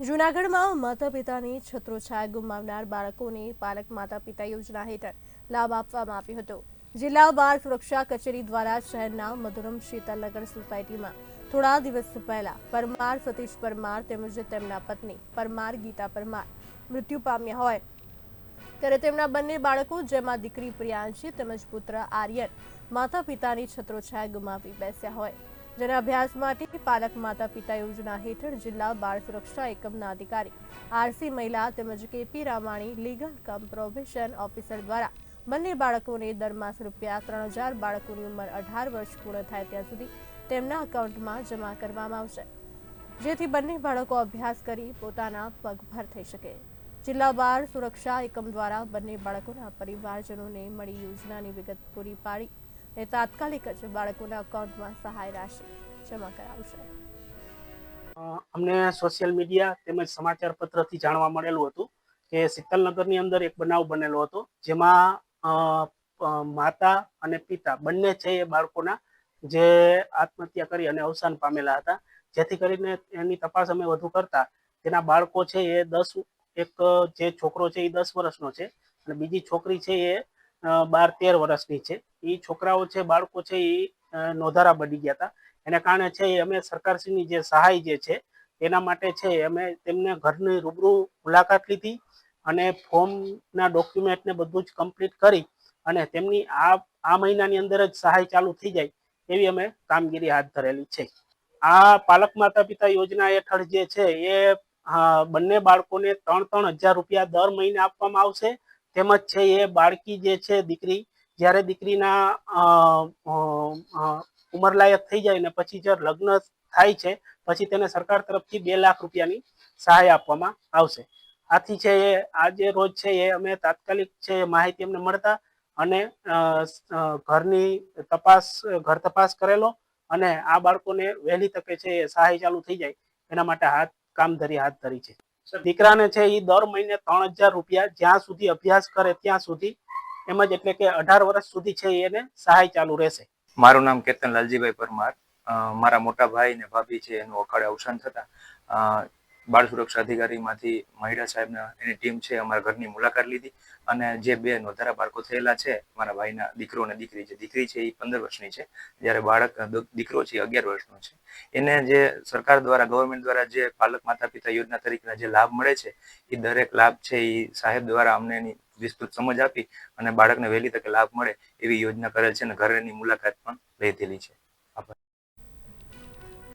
જૂનાગઢમાં માતા પિતાની છત્રોછાયા ગુમાવનાર બાળકોને પાલક માતા પિતા યોજના હેઠળ લાભ આપવામાં આવ્યો હતો. જિલ્લા બાળ સુરક્ષા કચેરી દ્વારા શહેરના મધુરમ શીતલનગર સોસાયટીમાં થોડા દિવસ પહેલા પરમાર સતીશ પરમાર તેમજ તેમના પત્ની પરમાર ગીતા પરમાર મૃત્યુ પામ્યા હોય. ત્યારે તેમના બંને બાળકો, જેમાં દીકરી પ્રિયાંશી તેમજ પુત્ર આર્યન માતા પિતાની છત્રોછાયા ગુમાવી બેસ્યા હોય. જેના અભ્યાસમાંથી પાલક માતા પિતા યોજના હેઠળ જિલ્લા બાળ સુરક્ષા એકમના અધિકારી, આરસી મહિલા તેમજ KP Ramani legal cum probation officer દ્વારા બંને બાળકોને દર માસ રૂપિયા ત્રણ હજાર બાળકોની ઉંમર અઢાર વર્ષ પૂર્ણ થાય ત્યાં સુધી તેમના અકાઉન્ટમાં જમા કરવામાં આવશે, જેથી બંને બાળકો અભ્યાસ કરી પોતાના પગભર થઈ શકે. જિલ્લા બાળ સુરક્ષા એકમ દ્વારા બંને બાળકોના પરિવારજનોને મળી યોજનાની વિગત પૂરી પાડી અને તાત્કાલિક જ બાળકોના અકાઉન્ટમાં સહાય રાશિ જમા કરાવશે. અમને સોશિયલ મીડિયા તેમજ સમાચાર પત્રથી જાણવા મળેલું હતું કે શીતલનગરની અંદર એક બનાવ બનેલો હતો, જેમાં માતા અને પિતા બંને છે એ બાળકોના જે આત્મહત્યા કરી અને અવસાન પામેલા હતા. જેથી કરીને એની તપાસ અમે વધુ કરતા તેના બાળકો છે એ દસ, એક જે છોકરો છે એ દસ વર્ષનો છે અને બીજી છોકરી છે એ બાર, તેર વર્ષની છે. એ છોકરાઓ છે, બાળકો છે એ નોધારા બની ગયા હતા એના કારણે છે અમે સરકારશ્રીની જે સહાય જે છે, એના માટે છે, અમે તેમને ઘરની રૂબરૂ મુલાકાત લીધી અને ફોર્મના ડોક્યુમેન્ટને બધું જ કમ્પ્લીટ કરી અને તેમની આ આ મહિનાની અંદર જ સહાય ચાલુ થઈ જાય એવી અમે કામગીરી હાથ ધરેલી છે. આ પાલક માતા પિતા યોજના હેઠળ જે છે, એ બંને બાળકોને ત્રણ ત્રણ હજાર રૂપિયા દર મહિને આપવામાં આવશે તેમજ છે એ બાળકી જે છે દીકરી, જ્યારે દીકરીના ઉંમરલાયક થઈ જાય ને પછી જો લગ્ન થાય છે, પછી તેને સરકાર તરફથી બે લાખ રૂપિયાની સહાય આપવામાં આવશે. આથી છે એ આજે રોજ છે એ અમે તાત્કાલિક છે માહિતી અમને મળતા અને ઘરની તપાસ, ઘર તપાસ કરેલો અને આ બાળકોને વહેલી તકે છે એ સહાય ચાલુ થઈ જાય. એના માટે હાથ, કામધરી હાથ ધરી છે. દીકરાને છે એ દર મહિને ત્રણ હજાર રૂપિયા જ્યાં સુધી અભ્યાસ કરે ત્યાં સુધી એમજ એટલે કે અઢાર વર્ષ સુધી છે એને સહાય ચાલુ રહેશે. મારું નામ કેતન લાલજીભાઈ પરમાર. મારા મોટા ભાઈ ને ભાભી છે, એનું અખાડે અવસાન થતા. બાળ સુરક્ષા અધિકારીમાંથી મહિડા સાહેબના એની ટીમ છે, અમારા ઘરની મુલાકાત લીધી અને જે બે નોંધારા બાળકો થયેલા છે, મારા ભાઈના દીકરો અને દીકરી છે. દીકરી છે એ પંદર વર્ષની છે. જ્યારે બાળક, દીકરો છે અગિયાર વર્ષનો છે. એને જે સરકાર દ્વારા ગવર્મેન્ટ દ્વારા જે પાલક માતા પિતા યોજના તરીકેના જે લાભ મળે છે, એ દરેક લાભ છે એ સાહેબ દ્વારા અમને એની વિસ્તૃત સમજ આપી અને બાળકને વહેલી તકે લાભ મળે એવી યોજના કરેલ છે અને ઘરેની મુલાકાત પણ લીધેલી છે.